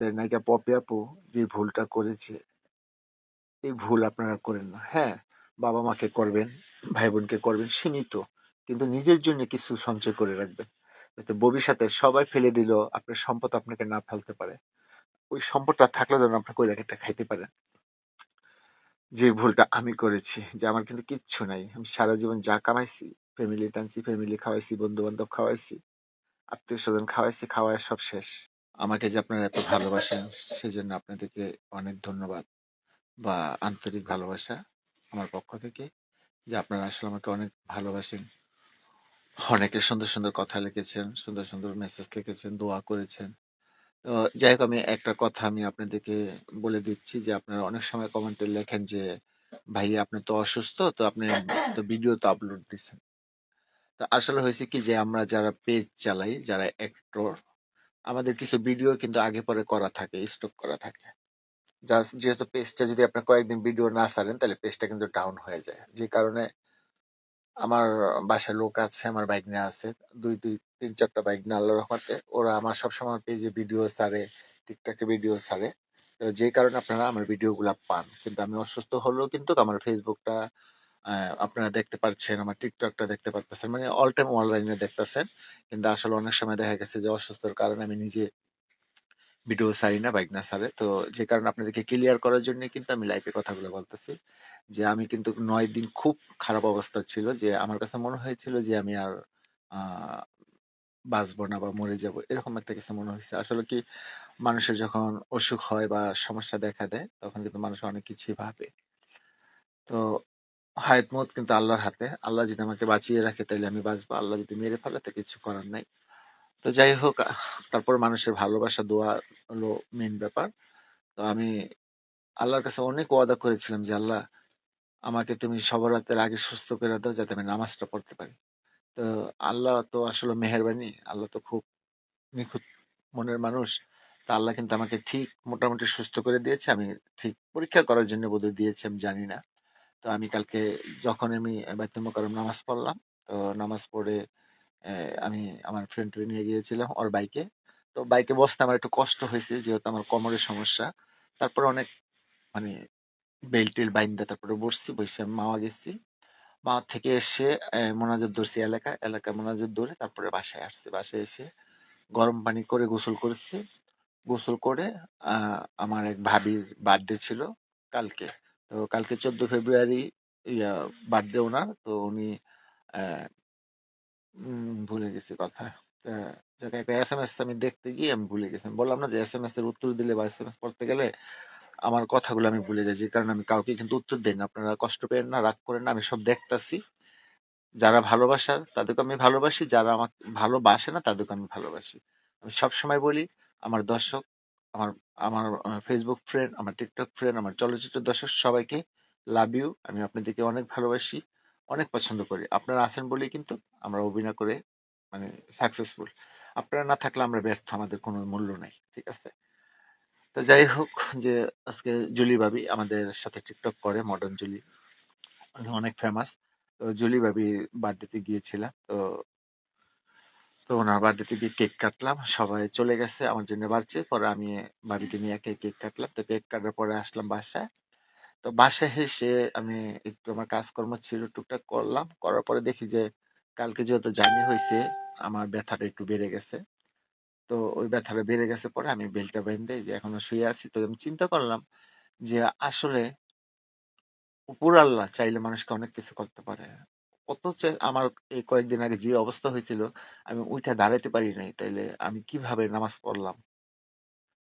নায়িকা পপি আপু যে ভুলটা করেছে, এই ভুল আপনারা করেন না। হ্যাঁ বাবা মাকে করবেন ভাই বোনকে করবেন, সীমিত। কিন্তু নিজের জন্য কিছু সঞ্চয় করে রাখবেন। যাতে ভবিষ্যতে সবাই ফেলে দিল, আপনার সম্পদ আপনাকে না ফেলতে পারে। ওই সম্পদটা থাকলে যেন আপনি কই একটা খাইতে পারেন। যে ভুলটা আমি করেছি, যে আমার কিন্তু কিচ্ছু নাই। আমি সারা জীবন যা কামাইছি ফ্যামিলি টানছি ফ্যামিলি খাওয়াইছি বন্ধু বান্ধব খাওয়াইছি আত্মীয় স্বজন খাওয়াইছি খাওয়ায় সব শেষ। আমাকে যে আপনারা এত ভালোবাসেন, সেজন্য আপনাদেরকে অনেক ধন্যবাদ বা আন্তরিক ভালোবাসা আমার পক্ষ থেকে যে আপনারা আসলে আমাকে অনেক ভালোবাসেন। অনেকে সুন্দর সুন্দর কথা লিখেছেন, সুন্দর সুন্দর মেসেজ লিখেছেন, দোয়া করেছেন। তো যাই হোক, আমি একটা কথা আমি আপনাদেরকে বলে দিচ্ছি যে আপনারা অনেক সময় কমেন্টে লেখেন যে ভাই আপনি তো অসুস্থ, তো আপনি তো ভিডিও তো আপলোড দিচ্ছেন তো আসলে হয়েছে কি যে আমরা যারা পেজ চালাই, যারা অ্যাক্টর আমাদের কিছু ভিডিও কিন্তু আগে পরে করা থাকে স্টক করা থাকে। জাস্ট যেহেতু পেজটা যদি আপনি কয়েকদিন ভিডিও না ছাড়েন, তাহলে পেজটা কিন্তু ডাউন হয়ে যায়। যে কারণে আমার বাসায় লোক আছে, আমার বাইক নিয়ে আছে, দুই দুই, তিন, চারটা বাইক নিয়ে আল্লাহ রহমাতে ওরা আমার সবসময় পেজে ভিডিও ছাড়ে টিকটকে ভিডিও ছাড়ে। যে কারণে আপনারা আমার ভিডিও গুলা পান। কিন্তু আমি অসুস্থ হলেও কিন্তু আমার ফেসবুকটা আপনারা দেখতে পাচ্ছেন আমার টিকটকটা দেখতে পাচ্ছেন মানে অল টাইম অনলাইনে দেখতেছেন। কিন্তু আসলে অনেক সময় দেখা গেছে যে অসুস্থর কারণে আমি নিজে ভিডিও ছাড়ি না বাইক না ছাড়ে। তো যে কারণে আপনাদেরকে ক্লিয়ার করার জন্য কিন্তু আমি লাইভে কথাগুলো বলতেছি। যে আমি কিন্তু নয় দিন খুব খারাপ অবস্থা ছিল, যে আমার কাছে মনে হয়েছিল যে আমি আর বাঁচবো না বা মরে যাব, এরকম একটা কিছু মনে হয়েছে। আসলে কি মানুষের যখন অসুখ হয় বা সমস্যা দেখা দেয়, তখন কিন্তু মানুষ অনেক কিছুই ভাবে। তো হায়াত মত কিন্তু আল্লাহর হাতে। আল্লাহ যদি আমাকে বাঁচিয়ে রাখে তাহলে আমি বাঁচবো। আল্লাহ যদি মেরে ফেলে তো কিছু করার নাই। তো যাই হোক, তারপর মানুষের ভালোবাসা, দোয়া হলো মেন ব্যাপার। তো আমি আল্লাহর কাছে অনেক ওয়াদা করেছিলাম যে, আল্লাহ, আমাকে তুমি সবার রাতের আগে সুস্থ করে দাও, যাতে আমি নামাজটা পড়তে পারি। তো আল্লাহ তো আসলে মেহেরবানি। আল্লাহ তো খুব নিখুঁত মনের মানুষ। তা আল্লাহ কিন্তু আমাকে ঠিক মোটামুটি সুস্থ করে দিয়েছে। আমি ঠিক পরীক্ষা করার জন্য বোধহয় দিয়েছে, আমি জানি না। তো আমি কালকে যখন আমি বাইতুল মোকাররম নামাজ পড়লাম, তো নামাজ পড়ে আমি আমার ফ্রেন্ডকে নিয়ে গিয়েছিলাম ওর বাইকে তো বাইকে বসতে আমার একটু কষ্ট হয়েছে যেহেতু আমার কোমরের সমস্যা। তারপর অনেক মানে বেল্ট টেল বাইন্দা তারপরে বসছি, বসে আমি মাওয়া গেছি। মাওয়া থেকে এসে মোনাজাত ধরছি এলাকা এলাকা মোনাজাত ধরে তারপরে বাসায় আসছি। বাসায় এসে গরম পানি করে গোসল করেছি। গোসল করে আমার এক ভাবির বার্থডে ছিল কালকে। তো কালকে চোদ্দ ফেব্রুয়ারি ইয়া বার্থডে ওনার, তো উনি ভুলে গেছি কথা। একটা এস এম এস আমি দেখতে গিয়ে আমি ভুলে গেছি। বললাম না যে এস এম এস এর উত্তর দিলে বা এস এম এস পড়তে গেলে আমার কথাগুলো আমি ভুলে যাই, যে কারণে আমি কাউকে কিন্তু উত্তর দেই না। আপনারা কষ্ট পেন না, রাগ করেন না, আমি সব দেখতাছি। যারা ভালোবাসার, তাদেরকে আমি ভালোবাসি, যারা আমাকে ভালোবাসে না, তাদেরকে আমি ভালোবাসি। আমি সব সময় বলি, আমার দর্শক আমার আমার ফেসবুক ফ্রেন্ড আমার টিকটক ফ্রেন্ড আমার চলচ্চিত্র দর্শক, সবাইকে লাভ ইউ আমি আপনাদেরকে অনেক ভালোবাসি, অনেক পছন্দ করি। আপনারা আছেন বলেই কিন্তু আমরা অভিনয় করে মানে সাকসেসফুল আপনারা না থাকলে আমরা ব্যর্থ, আমাদের কোনো মূল্য নাই, ঠিক আছে? তো যাই হোক, যে আজকে জুলি ভাবি আমাদের সাথে টিকটক করে মডার্ন জুলি। অনেক ফেমাস তো জুলি ভাবি বার্থডেতে গিয়েছিলাম। তো তো ওনার বার্থডেতে গিয়ে কেক কাটলাম, সবাই চলে গেছে আমার জন্য বাড়ছে পরে আমি ভাবিকে নিয়ে একে কেক কাটলাম। তো কেক কাটার পরে আসলাম বাসায়। তো বাসায় এসে আমি একটু আমার কাজকর্ম ছিল, টুকটাক করলাম। করার পরে দেখি যে কালকে যেহেতু জার্নি হয়েছে, আমার ব্যথাটা একটু বেড়ে গেছে। তো ওই ব্যথাটা বেড়ে গেছে পরে আমি বেলটা বেঁধে যে এখনও শুয়ে আছি। তো আমি চিন্তা করলাম যে আসলে উপর আল্লাহ চাইলে মানুষকে অনেক কিছু করতে পারে। কত চে- আমার এই কয়েকদিন আগে যে অবস্থা হয়েছিল, আমি উঠে দাঁড়াতে পারি নাই। তাইলে আমি কীভাবে নামাজ পড়লাম?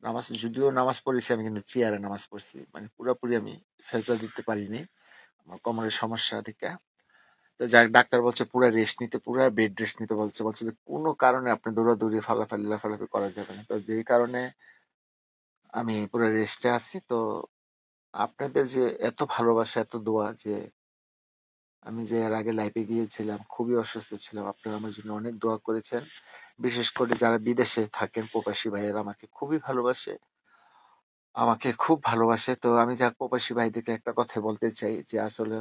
নামাজ, যদিও নামাজ পড়েছি, আমি কিন্তু চেয়ারে নামাজ পড়ছি। মানে পুরোপুরি আমি সেজদা দিতে পারিনি আমার কোমরের সমস্যা থেকে। তো যাক, ডাক্তার বলছে পুরো রেস্ট নিতে, পুরো বেড রেস্ট নিতে বলছে। বলছে যে কোনো কারণে আপনি দৌড়াদৌড়ি, ফালাফালি, লাফালাফি করা যাবে না। তো যেই কারণে আমি পুরো রেস্টে আছি। তো আপনাদের যে এত ভালোবাসা, এত দোয়া যে আমি যে এর আগে লাইফে গিয়েছিলাম, খুবই অসুস্থ ছিলাম। আপনারা আমার জন্য অনেক দোয়া করেছেন। বিশেষ করে যারা বিদেশে থাকেন, প্রবাসী ভাইয়েরা আমাকে খুবই ভালোবাসে। আমাকে খুব ভালোবাসে। তো আমি যা প্রবাসী ভাইদেরকে একটা কথা বলতে চাই যে, আসলে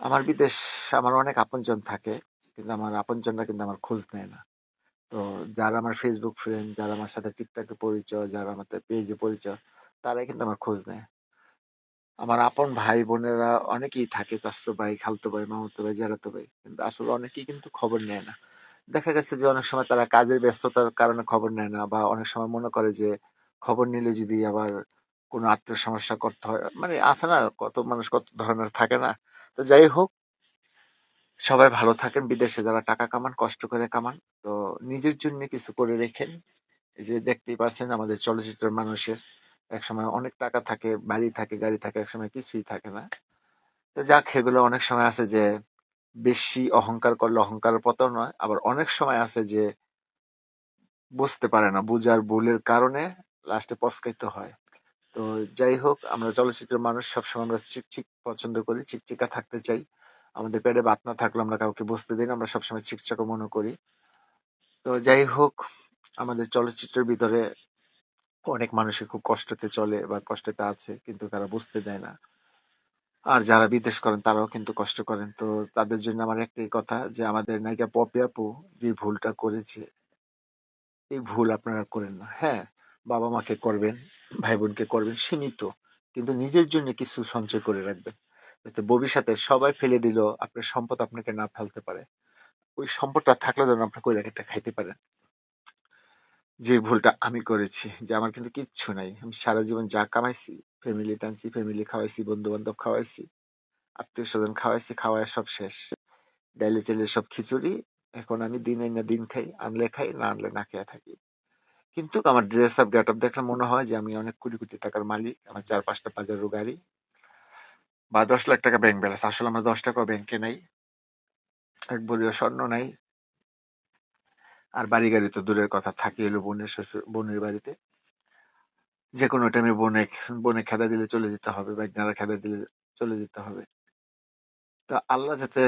আমার বিদেশ, আমার অনেক আপনজন থাকে, কিন্তু আমার আপনজনরা কিন্তু আমার খোঁজ নেয় না। তো যারা আমার ফেসবুক ফ্রেন্ড যারা আমার সাথে টিকটকে পরিচয়, যারা আমার পেজে পরিচয়, তারাই কিন্তু আমার খোঁজ নেয়। আমার আপন ভাই বোনেরা অনেকেই থাকে চাস্তো ভাই, খালতো ভাই, মামাতো ভাই জেরাতো ভাই। কিন্তু আসলে অনেকেই কিন্তু খবর নেয় না। দেখা গেছে যে অনেক সময় তারা কাজের ব্যস্ততার কারণে খবর নেয় না বা অনেক সময় মনে করে যে খবর নিলে যদি আবার কোনো আত্মীয় সমস্যা করতে হয় মানে আছে না, কত মানুষ কত ধরনের থাকে না। তো যাই হোক, সবাই ভালো থাকেন, বিদেশে যারা টাকা কামান, কষ্ট করে কামান। তো নিজের জন্য কিছু করে রেখেন। এই যে দেখতেই পারছেন আমাদের চলচ্চিত্রের মানুষের। এক সময় অনেক টাকা থাকে, বাড়ি থাকে, গাড়ি থাকে এক সময় কিছুই থাকে না। যাক সেগুলো অনেক সময় আছে যে বেশি অহংকার করলে অহংকারের পতন নয়, আবার অনেক সময় আছে যে বুঝতে পারে না, বুঝার ভুলের কারণে লাস্টে পস্কাইতে হয়। তো যাই হোক, আমরা চলচ্চিত্রের মানুষ, সবসময় আমরা চিকচিক পছন্দ করি চিকচিকা থাকতে চাই। আমাদের পেটে ভাত না থাকলে আমরা কাউকে বুঝতে দিই না, আমরা সবসময় চিকচাকা মনে করি। তো যাই হোক, আমাদের চলচ্চিত্রের ভিতরে অনেক মানুষই খুব কষ্টতে চলে বা কষ্টতে আছে, কিন্তু তারা বুঝতে দেয় না। আর যারা বিদেশ করেন, তারাও কিন্তু কষ্ট করেন। তো তাদের জন্য আমার একটাই কথা যে, আমাদের নায়িকা পপি আপু যে ভুলটা করেছে, এই ভুল আপনারা করেন না। হ্যাঁ বাবা মাকে করবেন ভাই বোনকে করবেন, সীমিত। কিন্তু নিজের জন্য কিছু সঞ্চয় করে রাখবেন। যাতে ভবিষ্যতে সবাই ফেলে দিল আপনার সম্পদ আপনাকে না ফেলতে পারে। ওই সম্পদটা থাকলে যেন আপনি কই একটা খাইতে পারেন। যে ভুলটা আমি করেছি, যে আমার কিন্তু কিচ্ছু নাই। আমি সারা জীবন যা কামাইছি ফ্যামিলি টানছি ফ্যামিলি খাওয়াইছি বন্ধু বান্ধব খাওয়াইছি আত্মীয় স্বজন খাওয়াইছি খাওয়ায় সব শেষ। ডাইলে চেলে সব খিচুড়ি, এখন আমি দিন না দিন খাই, আনলে খাই, না আনলে না খেয়ে থাকি। কিন্তু আমার ড্রেস আপ গেট আপ দেখলে মনে হয় যে আমি অনেক কোটি কোটি টাকার মালিক, আমার চার পাঁচটা পাজারো গাড়ি বা দশ লাখ টাকা ব্যাংক ব্যালেন্স আসলে আমার দশ টাকা ব্যাংকে নাই, এক বড়িও স্বর্ণ নাই আর বাড়ি গাড়ি তো দূরের কথা, থাকি এলো বোনের শ্বশুর, বোনের বাড়িতে। যে কোনো টাইমে বনে বনে খেদা দিলে চলে যেতে হবে বা বাইকনারা খেদা দিলে চলে যেতে হবে। তা আল্লাহ যাতে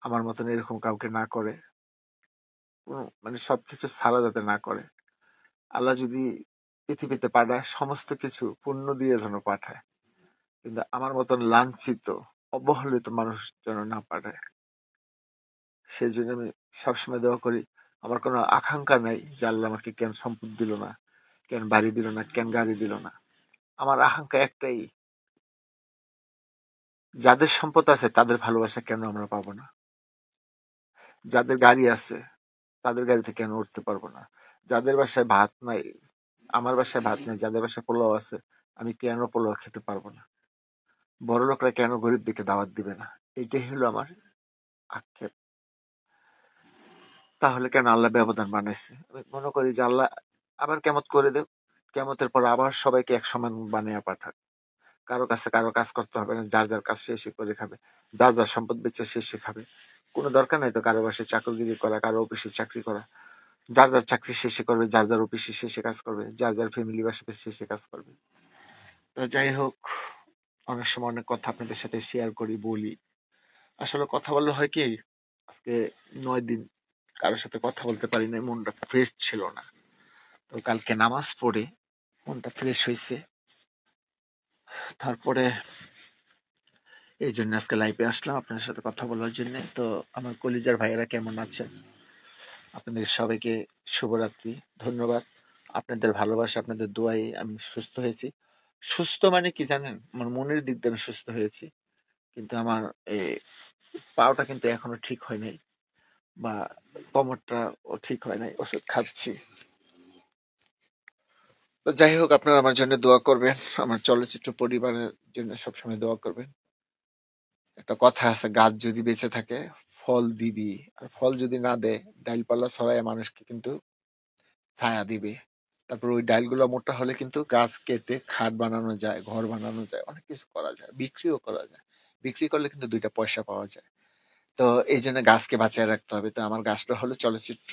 আমার মতন এরকম কাউকে না করে মানে সবকিছু ছাড়া যাতে না করে। আল্লাহ যদি পৃথিবীতে পাঠায়, সমস্ত কিছু পুণ্য দিয়ে যেন পাঠায়। কিন্তু আমার মতন লাঞ্ছিত, অবহেলিত মানুষ যেন না পাঠায় সেই জন্য আমি সবসময় দোয়া করি আমার কোনো আকাঙ্ক্ষা নাই যে আল্লাহ আমাকে কেন সম্পদ দিল না, কেন বাড়ি দিল না, কেন গাড়ি দিল না। আমার আকাঙ্ক্ষা একটাই, যাদের সম্পদ আছে তাদের ভালোবাসা কেন আমরা পাবো না? যাদের গাড়ি আছে তাদের গাড়িতে কেন উঠতে পারব না? যাদের বাসায় ভাত নাই, আমার বাসায় ভাত নাই, যাদের বাসায় পোলাও আছে, আমি কেন পোলাও খেতে পারব না? বড় লোকরা কেন গরিব দিকে দাওয়াত দিবে না? এটাই হলো আমার আক্ষেপ। তাহলে কেন আল্লাহ ব্যবধান বানাইছে? আমি মনে করি যে আল্লাহ আবার কেমত করে দেব কেমতের পর আবার সবাইকে এক সমান বানিয়ে পাঠাক। কারও কাছে কারও কাজ করতে হবে না, যার যার কাজ সে শেষে করে খাবে, যার যার সম্পদ বেচে শেষে খাবে। কোনো দরকার নাই তো কারও বাসায় চাকরিগিরি করা, কারও অফিসে চাকরি করা। যার যার চাকরি শেষে করবে, যার যার অফিসে শেষে কাজ করবে, যার যার ফ্যামিলি বাসাতে শেষে কাজ করবে। তো যাই হোক, অনেক সময় অনেক কথা আপনাদের সাথে শেয়ার করি, বলি। আসলে কথা বললে হয় কি, আজকে নয় দিন। কারোর সাথে কথা বলতে পারি না মনটা ফ্রেশ ছিল না। তো কালকে নামাজ পড়ে মনটা ফ্রেশ হয়েছে তারপরে এই জন্য আজকে লাইভে আসলাম আপনাদের সাথে কথা বলার জন্য। তো আমার কলিজার ভাইয়েরা কেমন আছেন? আপনাদের সবাইকে শুভরাত্রি, ধন্যবাদ। আপনাদের ভালোবাসা, আপনাদের দোয়াই আমি সুস্থ হয়েছি। সুস্থ মানে কি জানেন? আমার মনের দিক দিয়ে আমি সুস্থ হয়েছি। কিন্তু আমার পাওটা কিন্তু এখনও ঠিক হয় নাই। বা কোমরটা ও ঠিক হয় নাই, ওষুধ খাচ্ছি। তো যাই হোক, আপনারা আমার জন্য দোয়া করবেন, আমার চলচ্চিত্র পরিবারের জন্য সবসময় দোয়া করবেন। একটা কথা আছে, গাছ যদি বেঁচে থাকে, ফল দিবি, আর ফল যদি না দেয়, ডালপালা ছড়ায় মানুষকে কিন্তু ছায়া দিবে। তারপর ওই ডাইলগুলো মোটা হলে কিন্তু গাছ কেটে খাট বানানো যায়, ঘর বানানো যায়, অনেক কিছু করা যায়, বিক্রিও করা যায়। বিক্রি করলে কিন্তু দুইটা পয়সা পাওয়া যায়। তো এই জন্য গাছকে বাঁচিয়ে রাখতে হবে। তো আমার গাছটা হলো চলচ্চিত্র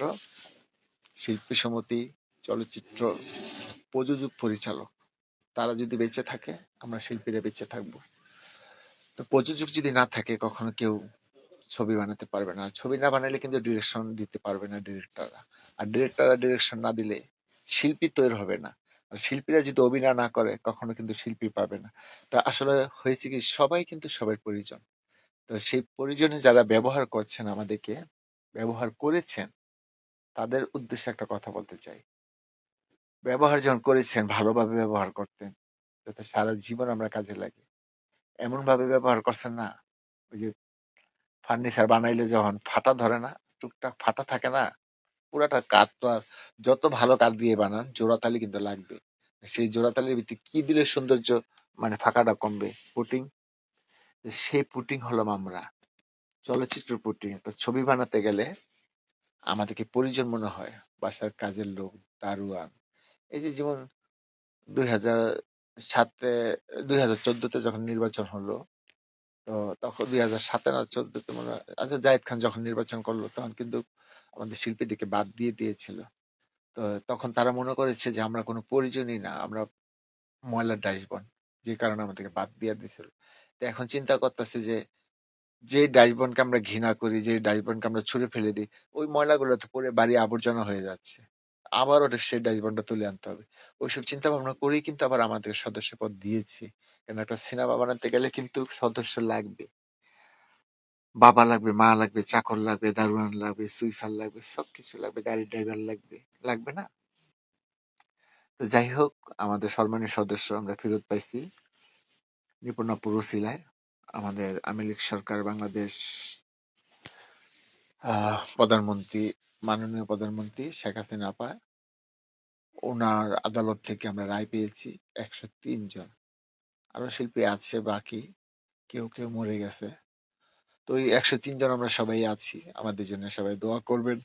শিল্পী সমিতি, চলচ্চিত্র প্রযোজক পরিচালক। তারা যদি বেঁচে থাকে, আমরা শিল্পীরা বেঁচে থাকব। তো প্রযোজক যদি না থাকে, কখনো কেউ ছবি বানাতে পারবে না। ছবি না বানালে কিন্তু ডিরেকশন দিতে পারবে না ডিরেক্টররা আর ডিরেক্টররা ডিরেকশন না দিলে শিল্পী তৈরি হবে না। আর শিল্পীরা যদি অভিনয় না করে, কখনো কিন্তু শিল্পী পাবে না। তা আসলে হয়েছে কি, সবাই কিন্তু সবার পরিজন। তো সেই প্রয়োজনে যারা ব্যবহার করছেন আমাদেরকে, ব্যবহার করেছেন, তাদের উদ্দেশ্যে একটা কথা বলতে চাই। ব্যবহার যখন করেছেন, ভালোভাবে ব্যবহার করতেন, যাতে সারা জীবন আমরা কাজে লাগে। এমন ভাবে ব্যবহার করছেন না, ওই যে ফার্নিচার বানাইলে যখন ফাটা ধরে না, টুকটাক ফাটা থাকে না, পুরাটা কাঠ তো আর যত ভালো কাঠ দিয়ে বানান, জোড়াতালি কিন্তু লাগবে। সেই জোড়াতালির ভিত্তি কি দিলে সৌন্দর্য মানে ফাঁকাটা কমবে? পুটিং সেই পুটিং হলাম আমরা। চলচ্চিত্র পুটিং, একটা ছবি বানাতে গেলে আমাদেরকে পরিজন মনে হয়, বাসার কাজের লোক, দারুয়ান। এই যে যেমন দুই হাজার সাতে, দুই হাজার চোদ্দতে যখন নির্বাচন হলো, তো তখন দুই হাজার সাতে না চোদ্দতে মনে হয় আচ্ছা জাহিদ খান যখন নির্বাচন করল, তখন কিন্তু আমাদের শিল্পীদেরকে বাদ দিয়ে দিয়েছিল। তো তখন তারা মনে করেছে যে আমরা কোনো পরিজনই না, আমরা ময়লার ডাইসবন যে কারণে আমাদেরকে বাদ দিয়ে দিয়েছিল। তো এখন চিন্তা করতেছে যে যে ডাইসবনকে আমরা ঘৃণা করি যে ডাইসবনকে আমরা ছুঁড়ে ফেলে দিই, ওই ময়লাগুলো তো পরে বাড়ি আবর্জনা হয়ে যাচ্ছে। আবার ওটা সেই ডাইসবনটা তুলে আনতে হবে। ওইসব চিন্তা ভাবনা করেই কিন্তু আবার আমাদের সদস্য পদ দিয়েছি। কারণ একটা সিনেমা বানাতে গেলে কিন্তু সদস্য লাগবে। বাবা লাগবে, মা লাগবে, চাকর লাগবে, দারোয়ান লাগবে, সুইফার লাগবে, সবকিছু লাগবে, গাড়ির ড্রাইভার লাগবে লাগবে না? তো যাই হোক, আমাদের সম্মানীয় সদস্য আমরা ফেরত পাইছি। নিপুণা পুরুষিলায় আমাদের আওয়ামী লীগ সরকার বাংলাদেশ প্রধানমন্ত্রী, মাননীয় প্রধানমন্ত্রী শেখ হাসিনা আপা, ওনার আদালত থেকে আমরা রায় পেয়েছি একশো তিন জন। আরও শিল্পী আছে বাকি, কেউ কেউ মরে গেছে। তো ওই একশো তিন জন আমরা সবাই আছি, আমাদের জন্য সবাই দোয়া করবেন।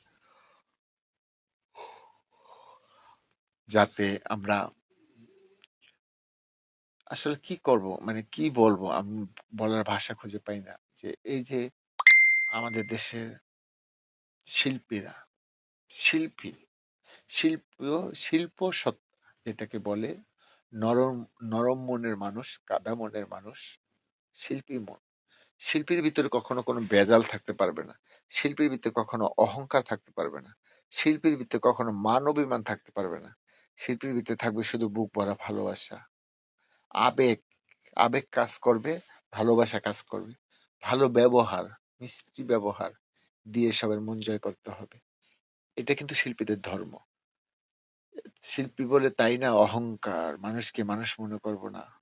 যাতে আমরা আসলে কি করব? মানে কি বলব? আমি বলার ভাষা খুঁজে পাই না। যে এই যে আমাদের দেশের শিল্পীরা, শিল্পী শিল্প শিল্প সত্তা যেটাকে বলে, নরম নরম মনের মানুষ, কাদা মনের মানুষ, শিল্পী মন। শিল্পীর ভিতরে কখনো কোনো বেজাল থাকতে পারবে না। শিল্পীর ভিতরে কখনো অহংকার থাকতে পারবে না। শিল্পীর ভিতরে কখনো মান অভিমান থাকতে পারবে না। শিল্পীর ভিতরে থাকবে শুধু বুক ভরা ভালোবাসা। আবেগ আবেগ কাজ করবে, ভালোবাসা কাজ করবে। ভালো ব্যবহার, মিষ্টি ব্যবহার দিয়ে সবার মন জয় করতে হবে। এটা কিন্তু শিল্পীদের ধর্ম। শিল্পী বলে তাই না? অহংকার। মানুষকে মানুষ মনে করব না।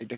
এটা